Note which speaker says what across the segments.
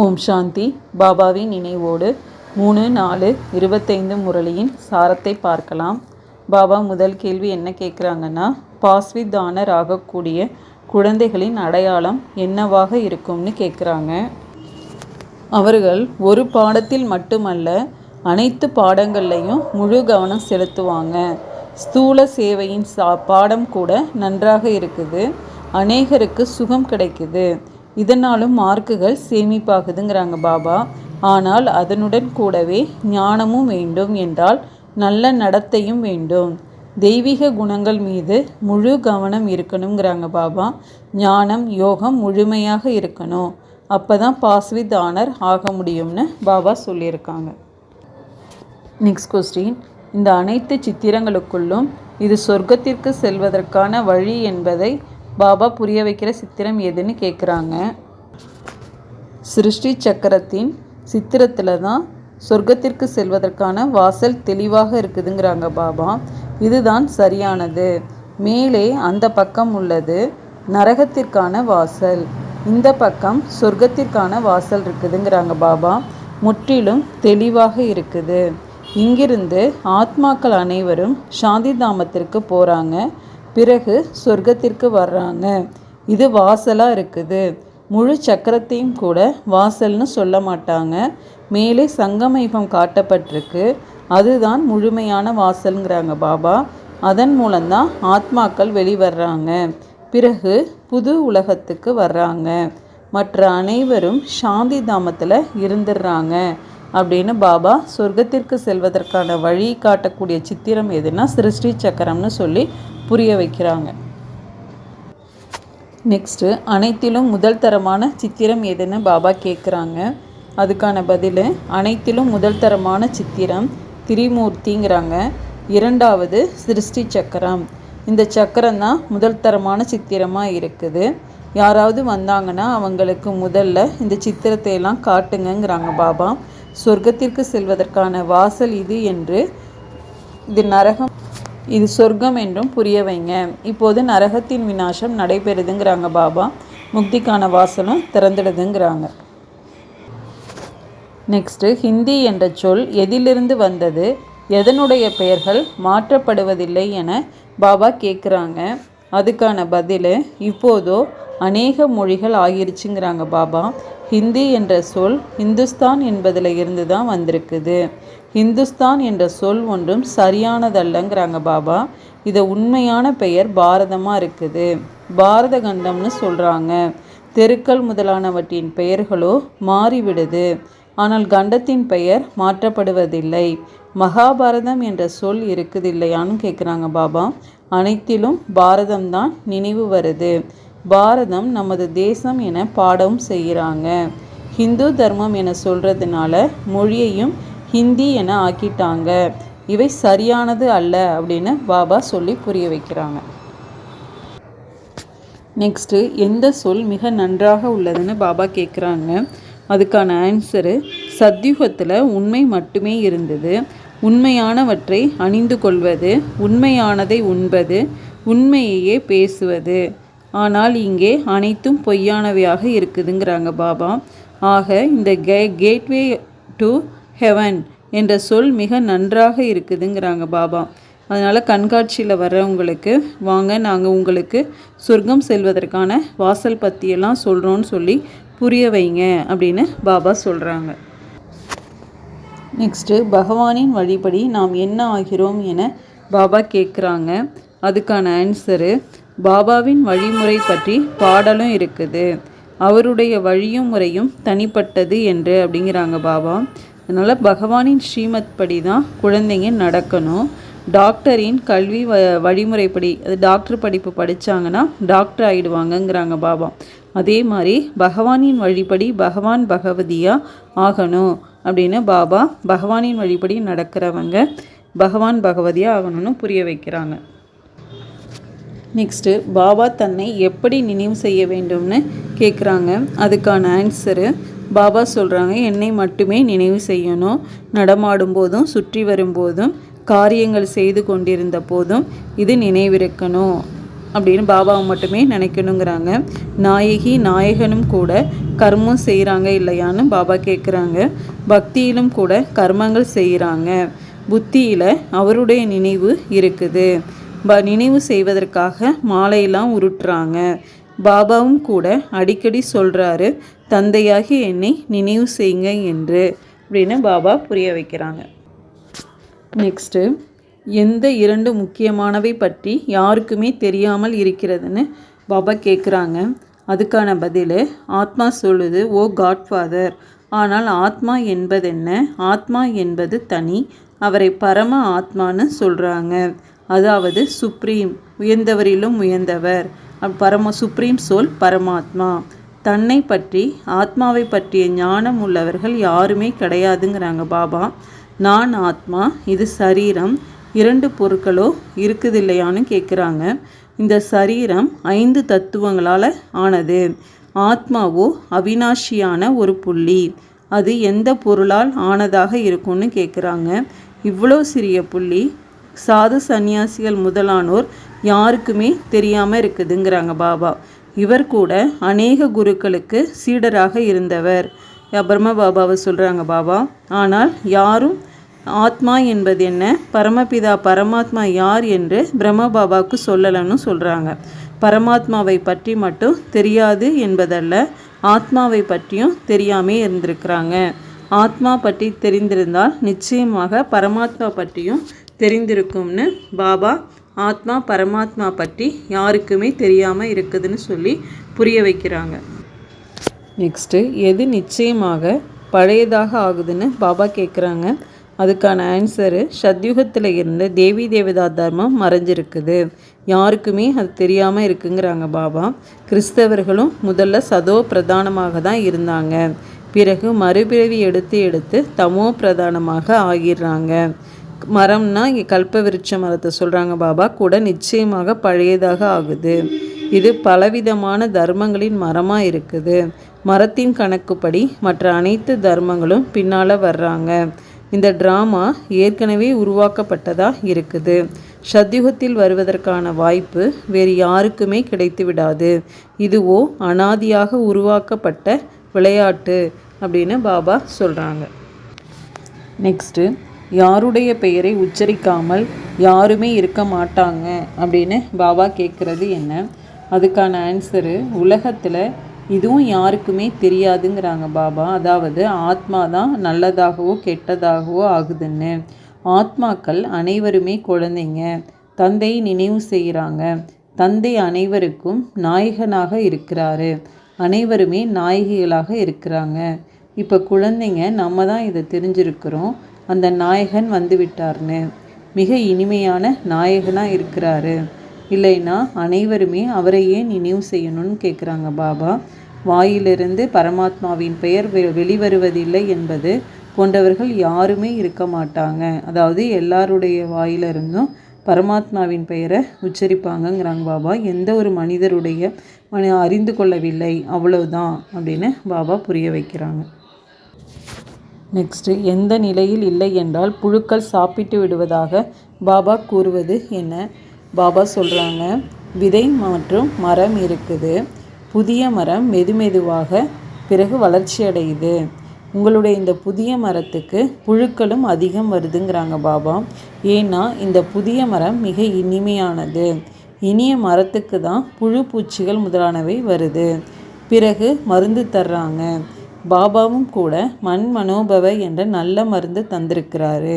Speaker 1: ஓம் சாந்தி. பாபாவின் நினைவோடு மூணு நாலு இருபத்தைந்து முரளியின் சாரத்தை பார்க்கலாம். பாபா முதல் கேள்வி என்ன கேட்குறாங்கன்னா பாஸ்விதானர் ஆகக்கூடிய குழந்தைகளின் அடையாளம் என்னவாக இருக்கும்னு கேட்குறாங்க. அவர்கள் ஒரு பாடத்தில் மட்டுமல்ல அனைத்து பாடங்கள்லையும் முழு கவனம் செலுத்துவாங்க. ஸ்தூல சேவையின் சா பாடம் கூட நன்றாக இருக்குது. அநேகருக்கு சுகம் கிடைக்குது. இதனாலும் மார்க்குகள் சேமிப்பாகுதுங்கிறாங்க பாபா. ஆனால் அதனுடன் கூடவே ஞானமும் வேண்டும் என்றால் நல்ல நடத்தையும் வேண்டும். தெய்வீக குணங்கள் மீது முழு கவனம் இருக்கணுங்கிறாங்க பாபா. ஞானம் யோகம் முழுமையாக இருக்கணும். அப்போ தான் பாஸ்வித் ஆனர் ஆக முடியும்னு பாபா சொல்லியிருக்காங்க. நெக்ஸ்ட் கொஸ்டின் இந்த அனைத்து சித்திரங்களுக்குள்ளும் இது சொர்க்கத்திற்கு செல்வதற்கான வழி என்பதை பாபா புரிய வைக்கிற சித்திரம் எதுன்னு கேட்குறாங்க சிருஷ்டி சக்கரத்தின் சித்திரத்தில் தான் சொர்க்கத்திற்கு செல்வதற்கான வாசல் தெளிவாக இருக்குதுங்கிறாங்க பாபா. இதுதான் சரியானது. மேலே அந்த பக்கம் உள்ளது நரகத்திற்கான வாசல். இந்த பக்கம் சொர்க்கத்திற்கான வாசல் இருக்குதுங்கிறாங்க பாபா. முற்றிலும் தெளிவாக இருக்குது. இங்கிருந்து ஆத்மாக்கள் அனைவரும் சாந்தி தாமத்திற்கு போகிறாங்க பிறகு சொர்க்கத்திற்கு வர்றாங்க. இது வாசலாக இருக்குது. முழு சக்கரத்தையும் கூட வாசல்னு சொல்ல மாட்டாங்க. மேலே சங்கமயுகம் காட்டப்பட்டிருக்கு. அதுதான் முழுமையான வாசல்ங்கிறாங்க பாபா. அதன் மூலம்தான் ஆத்மாக்கள் வெளிவர்றாங்க. பிறகு புது உலகத்துக்கு வர்றாங்க. மற்ற அனைவரும் சாந்தி தாமத்தில் இருந்துடுறாங்க அப்படின்னு பாபா சொர்க்கத்திற்கு செல்வதற்கான வழி காட்டக்கூடிய சித்திரம் எதுனா சிருஷ்டி சக்கரம்னு சொல்லி புரிய வைக்கிறாங்க. நெக்ஸ்ட்டு அனைத்திலும் முதல் தரமான சித்திரம் எதுன்னு பாபா கேட்குறாங்க அதுக்கான பதில் அனைத்திலும் முதல் தரமான சித்திரம் திரிமூர்த்திங்கிறாங்க. இரண்டாவது சிருஷ்டி சக்கரம். இந்த சக்கரம் தான் முதல் தரமான சித்திரமாக இருக்குது. யாராவது வந்தாங்கன்னா அவங்களுக்கு முதல்ல இந்த சித்திரத்தை எல்லாம் காட்டுங்கங்கிறாங்க பாபா. சொர்க்கத்திற்கு செல்வதற்கான வாசல் இது என்று இது நரகம் இது சொர்க்கம் என்றும் புரிய வைங்க இப்போது நரகத்தின் விநாசம் நடைபெறுதுங்கிறாங்க பாபா. முக்திக்கான வாசலும் திறந்துடுதுங்கிறாங்க. நெக்ஸ்ட்டு ஹிந்தி என்ற சொல் எதிலிருந்து வந்தது? எதனுடைய பெயர்கள் மாற்றப்படுவதில்லை என பாபா கேட்குறாங்க அதுக்கான பதில் இப்போதோ அநேக மொழிகள் ஆகிருச்சுங்கிறாங்க பாபா. ஹிந்தி என்ற சொல் ஹிந்துஸ்தான் என்பதில் இருந்து தான் வந்திருக்குது. ஹிந்துஸ்தான் என்ற சொல் ஒன்றும் சரியானதல்லங்கிறாங்க பாபா. இதை உண்மையான பெயர் பாரதமாக இருக்குது. பாரத கண்டம்னு சொல்கிறாங்க தெருக்கள் முதலானவற்றின் பெயர்களோ மாறிவிடுது. ஆனால் கண்டத்தின் பெயர் மாற்றப்படுவதில்லை. மகாபாரதம் என்ற சொல் இருக்குது இல்லையான்னு கேட்குறாங்க பாபா. அனைத்திலும் பாரதம்தான் நினைவு வருது. பாரதம் நமது தேசம் என பாடவும் செய்கிறாங்க. ஹிந்து தர்மம் என சொல்கிறதுனால மொழியையும் ஹிந்தி என ஆக்கிட்டாங்க. இவை சரியானது அல்ல அப்படின்னு பாபா சொல்லி புரிய வைக்கிறாங்க. நெக்ஸ்ட்டு எந்த சொல் மிக நன்றாக உள்ளதுன்னு பாபா கேட்குறாங்க அதுக்கான ஆன்சரு சத்யுகத்தில் உண்மை மட்டுமே இருந்தது. உண்மையானவற்றை அணிந்து கொள்வது உண்மையானதை உண்பது உண்மையையே பேசுவது. ஆனால் இங்கே அனைத்தும் பொய்யானவையாக இருக்குதுங்கிறாங்க பாபா. ஆக இந்த கே கேட்வே டு ஹெவன் என்ற சொல் மிக நன்றாக இருக்குதுங்கிறாங்க பாபா. அதனால் கண்காட்சியில் வர்றவங்களுக்கு வாங்க நாங்கள் உங்களுக்கு சொர்க்கம் செல்வதற்கான வாசல் பற்றியெல்லாம் சொல்கிறோன்னு சொல்லி புரிய வைங்க அப்படின்னு பாபா சொல்கிறாங்க நெக்ஸ்ட்டு பகவானின் வழிபடி நாம் என்ன ஆகிறோம் என பாபா கேட்குறாங்க அதுக்கான ஆன்சரு பாபாவின் வழிமுறை பற்றி பாடலும் இருக்குது. அவருடைய வழியும் முறையும் தனிப்பட்டது என்று அப்படிங்கிறாங்க பாபா. அதனால் பகவானின் ஸ்ரீமத் படி தான் குழந்தைங்க நடக்கணும். டாக்டரின் கல்வி வ வழிமுறைப்படி அது டாக்டர் படிப்பு படித்தாங்கன்னா டாக்டர் ஆகிடுவாங்கங்கிறாங்க பாபா. அதே மாதிரி பகவானின் வழிபடி பகவான் பகவதியாக ஆகணும் அப்படின்னு பாபா பகவானின் வழிபடி நடக்கிறவங்க பகவான் பகவதியாக ஆகணும்னு புரிய வைக்கிறாங்க. நெக்ஸ்ட்டு பாபா தன்னை எப்படி நினைவு செய்ய வேண்டும்னு கேட்குறாங்க அதுக்கான ஆன்சரு பாபா சொல்கிறாங்க என்னை மட்டுமே நினைவு செய்யணும். நடமாடும் போதும் சுற்றி வரும்போதும் காரியங்கள் செய்து கொண்டிருந்த போதும் இது நினைவிருக்கணும். அப்படின்னு பாபாவை மட்டுமே நினைக்கணுங்கிறாங்க. நாயகி நாயகனும் கூட கர்மம் செய்கிறாங்க இல்லையான்னு பாபா கேட்குறாங்க பக்தியிலும் கூட கர்மங்கள் செய்கிறாங்க புத்தியில் அவருடைய நினைவு இருக்குது. ப நினைவு செய்வதற்காக மாலையெல்லாம் உருட்டுறாங்க. பாபாவும் கூட அடிக்கடி சொல்கிறாரு தந்தையாகி என்னை நினைவு செய்யுங்க என்று அப்படின்னு பாபா புரிய வைக்கிறாங்க. நெக்ஸ்ட்டு எந்த இரண்டு முக்கியமானவை பற்றி யாருக்குமே தெரியாமல் இருக்கிறதுன்னு பாபா கேட்குறாங்க அதுக்கான பதில் ஆத்மா சொல்லுது ஓ காட்ஃபாதர் ஆனால் ஆத்மா என்பதென்ன ஆத்மா என்பது தனி அவரை பரம ஆத்மான்னு சொல்கிறாங்க அதாவது சுப்ரீம் உயர்ந்தவரிலும் உயர்ந்தவர். பரம சுப்ரீம் சொல் பரமாத்மா. தன்னை பற்றி ஆத்மாவை பற்றிய ஞானம் உள்ளவர்கள் யாருமே கிடையாதுங்கிறாங்க பாபா. நான் ஆத்மா இது சரீரம் இரண்டு பொருட்களோ இருக்குது இல்லையான்னு கேட்குறாங்க இந்த சரீரம் ஐந்து தத்துவங்களால் ஆனது. ஆத்மாவோ அவினாஷியான ஒரு புள்ளி. அது எந்த பொருளால் ஆனதாக இருக்கும்னு கேட்குறாங்க இவ்வளோ சிறிய புள்ளி. சாது சந்நியாசிகள் முதலானோர் யாருக்குமே தெரியாமல் இருக்குதுங்கிறாங்க பாபா. இவர் கூட அநேக குருக்களுக்கு சீடராக இருந்தவர். பிரம்ம பாபாவை சொல்கிறாங்க பாபா ஆனால் யாரும் ஆத்மா என்பது என்ன? பரமபிதா பரமாத்மா யார் என்று பிரம்ம பாபாவுக்கு சொல்லலைன்னு சொல்கிறாங்க பரமாத்மாவை பற்றி மட்டும் தெரியாது என்பதல்ல ஆத்மாவை பற்றியும் தெரியாமே இருந்திருக்கிறாங்க. ஆத்மா பற்றி தெரிந்திருந்தால் நிச்சயமாக பரமாத்மா பற்றியும் தெரிந்திருக்கும்னு பாபா ஆத்மா பரமாத்மா பற்றி யாருக்குமே தெரியாமல் இருக்குதுன்னு சொல்லி புரிய வைக்கிறாங்க. நெக்ஸ்ட்டு எது நிச்சயமாக பழையதாக ஆகுதுன்னு பாபா கேட்குறாங்க அதுக்கான ஆன்சரு சத்யுகத்தில் இருந்த தேவி தேவதா தர்மம் மறைஞ்சிருக்குது. யாருக்குமே அது தெரியாமல் இருக்குங்கிறாங்க பாபா. கிறிஸ்தவர்களும் முதல்ல சதோ பிரதானமாக தான் இருந்தாங்க. பிறகு மறுபிறவி எடுத்து எடுத்து தமோ பிரதானமாக ஆகிடுறாங்க. மரம்னா இங்கே கல்ப விருட்ச மரத்தை சொல்கிறாங்க பாபா. கூட நிச்சயமாக பழையதாக ஆகுது. இது பலவிதமான தர்மங்களின் மரமாக இருக்குது. மரத்தின் கணக்குப்படி மற்ற அனைத்து தர்மங்களும் பின்னால் வர்றாங்க. இந்த ட்ராமா ஏற்கனவே உருவாக்கப்பட்டதாக இருக்குது. சத்யுகத்தில் வருவதற்கான வாய்ப்பு வேறு யாருக்குமே கிடைத்து விடாது. இதுவோ அனாதியாக உருவாக்கப்பட்ட விளையாட்டு அப்படின்னு பாபா சொல்கிறாங்க நெக்ஸ்ட்டு யாருடைய பெயரை உச்சரிக்காமல் யாருமே இருக்க மாட்டாங்க அப்படின்னு பாபா கேட்குறது என்ன? அதுக்கான ஆன்சரு உலகத்தில் இதுவும் யாருக்குமே தெரியாதுங்கிறாங்க பாபா. அதாவது ஆத்மா தான் நல்லதாகவோ கெட்டதாகவோ ஆகுதுன்னு. ஆத்மாக்கள் அனைவருமே குழந்தைங்க. தந்தை நினைவு செய்கிறாங்க தந்தை அனைவருக்கும் நாயகனாக இருக்கிறாரு. அனைவருமே நாயகிகளாக இருக்கிறாங்க. இப்போ குழந்தைங்க நம்ம தான் இதை தெரிஞ்சிருக்கிறோம். அந்த நாயகன் வந்து விட்டார்னு மிக இனிமையான நாயகனாக இருக்கிறாரு. இல்லைன்னா அனைவருமே அவரையே நினைவு செய்யணும்னு கேட்குறாங்க பாபா. வாயிலிருந்து பரமாத்மாவின் பெயர் வெ வெளிவருவதில்லை என்பது கொண்டவர்கள் யாருமே இருக்க மாட்டாங்க. அதாவது எல்லாருடைய வாயிலிருந்தும் பரமாத்மாவின் பெயரை உச்சரிப்பாங்கங்கிறாங்க பாபா. எந்த ஒரு மனிதருடைய மனி அறிந்து கொள்ளவில்லை. அவ்வளவுதான் அப்படின்னு பாபா புரிய வைக்கிறாங்க. நெக்ஸ்ட்டு எந்த நிலையில் இல்லை என்றால் புழுக்கள் சாப்பிட்டு விடுவதாக பாபா கூறுவது என்ன? பாபா சொல்கிறாங்க விதை மற்றும் மரம் இருக்குது. புதிய மரம் மெதுமெதுவாக பிறகு வளர்ச்சி அடையுது. உங்களுடைய இந்த புதிய மரத்துக்கு புழுக்களும் அதிகம் வருதுங்கிறாங்க பாபா. ஏன்னா இந்த புதிய மரம் மிக இனிமையானது. இனிய மரத்துக்கு தான் புழு பூச்சிகள் முதலானவை வருது. பிறகு மருந்து தர்றாங்க. பாபாவும் கூட மண் மனோபவ என்ற நல்ல மருந்து தந்திருக்கிறாரு.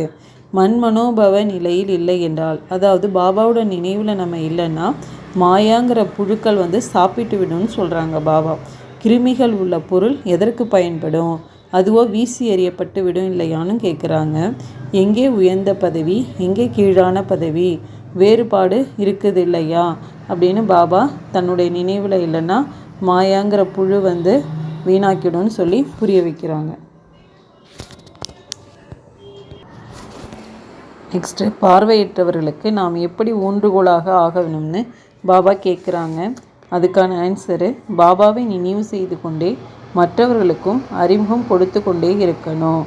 Speaker 1: மண் மனோபவ நிலையில் இல்லை என்றால் அதாவது பாபாவோட நினைவில் நம்ம இல்லைன்னா மாயாங்கிற புழுக்கள் வந்து சாப்பிட்டு விடும்னு சொல்கிறாங்க பாபா. கிருமிகள் உள்ள பொருள் எதற்கு பயன்படும்? அதுவோ வீசி எறியப்பட்டு விடும் இல்லையான்னு கேட்குறாங்க எங்கே உயர்ந்த பதவி எங்கே கீழான பதவி? வேறுபாடு இருக்குது இல்லையா? அப்படின்னு பாபா தன்னுடைய நினைவில் இல்லைன்னா மாயாங்கிற புழு வந்து வீணாக்கிடும்னு சொல்லி புரிய வைக்கிறாங்க. நெக்ஸ்ட்டு பார்வையற்றவர்களுக்கு நாம் எப்படி ஊன்றுகோலாக ஆகணும்னு பாபா கேட்குறாங்க. அதுக்கான ஆன்சரு பாபாவை நினைவு செய்து கொண்டே மற்றவர்களுக்கும் அறிமுகம் கொடுத்து கொண்டே இருக்கணும்.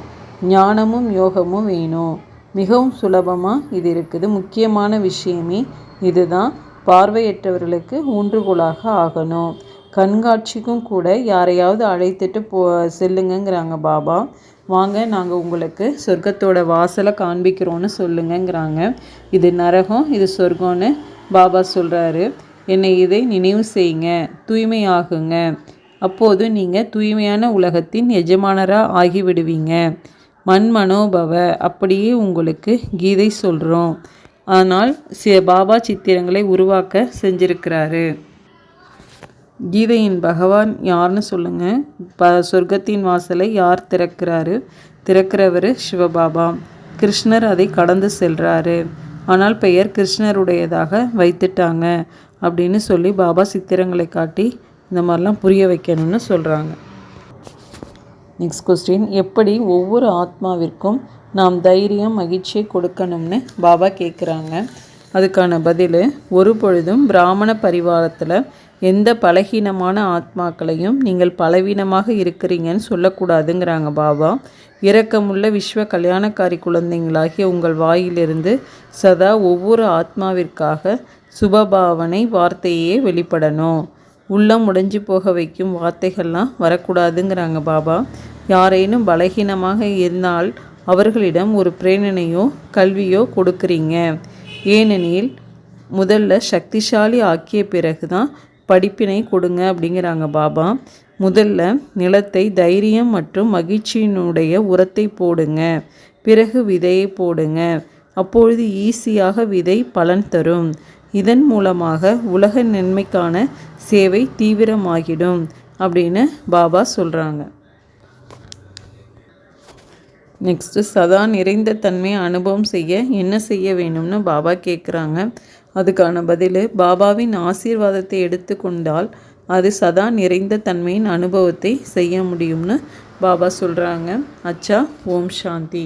Speaker 1: ஞானமும் யோகமும் வேணும். மிகவும் சுலபமாக இது இருக்குது. முக்கியமான விஷயமே இதுதான். பார்வையற்றவர்களுக்கு ஊன்றுகோலாக ஆகணும். கண்காட்சிக்கும் கூட யாரையாவது அழைத்துட்டு போ செல்லுங்கங்கிறாங்க பாபா. வாங்க நாங்கள் உங்களுக்கு சொர்க்கத்தோட வாசலை காண்பிக்கிறோன்னு சொல்லுங்கங்கிறாங்க. இது நரகம் இது சொர்க்கம்னு பாபா சொல்கிறாரு என்னை இதை நினைவு செய்யுங்க தூய்மையாகுங்க. அப்போது நீங்கள் தூய்மையான உலகத்தின் எஜமானராக ஆகிவிடுவீங்க. மண் மனோபவ அப்படியே உங்களுக்கு கீதை சொல்கிறோம் ஆனால் சில பாபா சித்திரங்களை உருவாக்க செஞ்சிருக்கிறாரு. கீதையின் பகவான் யார்னு சொல்லுங்கள் ப சொர்க்கத்தின் வாசலை யார் திறக்கிறாரு? திறக்கிறவர் சிவபாபா. கிருஷ்ணர் அதை கடந்து செல்கிறாரு ஆனால் பெயர் கிருஷ்ணருடையதாக வைத்துட்டாங்க அப்படின்னு சொல்லி பாபா சித்திரங்களை காட்டி இந்த மாதிரிலாம் புரிய வைக்கணும்னு சொல்கிறாங்க நெக்ஸ்ட் கொஸ்டின் எப்படி ஒவ்வொரு ஆத்மாவிற்கும் நாம் தைரியம் மகிழ்ச்சியை கொடுக்கணும்னு பாபா கேட்குறாங்க அதுக்கான பதில் ஒரு பொழுதும் பிராமண பரிவாரத்தில் எந்த பலகீனமான ஆத்மாக்களையும் நீங்கள் பலவீனமாக இருக்கிறீங்கன்னு சொல்லக்கூடாதுங்கிறாங்க பாபா. இரக்கமுள்ள விஸ்வ கல்யாணக்காரி குழந்தைங்களாகிய உங்கள் வாயிலிருந்து சதா ஒவ்வொரு ஆத்மாவிற்காக சுபபாவனை வார்த்தையே வெளிப்படணும். உள்ளம் உடைஞ்சு போக வைக்கும் வார்த்தைகள்லாம் வரக்கூடாதுங்கிறாங்க பாபா. யாரேனும் பலகீனமாக இருந்தால் அவர்களிடம் ஒரு பிரேரணையோ கல்வியோ கொடுக்குறீங்க. ஏனெனில் முதல்ல சக்திசாலி ஆக்கிய பிறகு தான் படிப்பினை கொடுங்க அப்படிங்கிறாங்க பாபா. முதல்ல நிலத்தை தைரியம் மற்றும் மகிழ்ச்சியினுடைய உரத்தை போடுங்க. பிறகு விதையை போடுங்க. அப்பொழுது ஈஸியாக விதை பலன் தரும். இதன் மூலமாக உலக நன்மைக்கான சேவை தீவிரமாகிடும் அப்படின்னு பாபா சொல்கிறாங்க நெக்ஸ்ட்டு சதா நிறைந்த தன்மையை அனுபவம் செய்ய என்ன செய்ய வேணும்னு பாபா கேட்குறாங்க அதுக்கான பதில் பாபாவின் ஆசீர்வாதத்தை எடுத்துக்கொண்டால் அது சதா நிறைந்த தன்மையின் அனுபவத்தை செய்ய முடியும்னு பாபா சொல்கிறாங்க அச்சா ஓம் சாந்தி.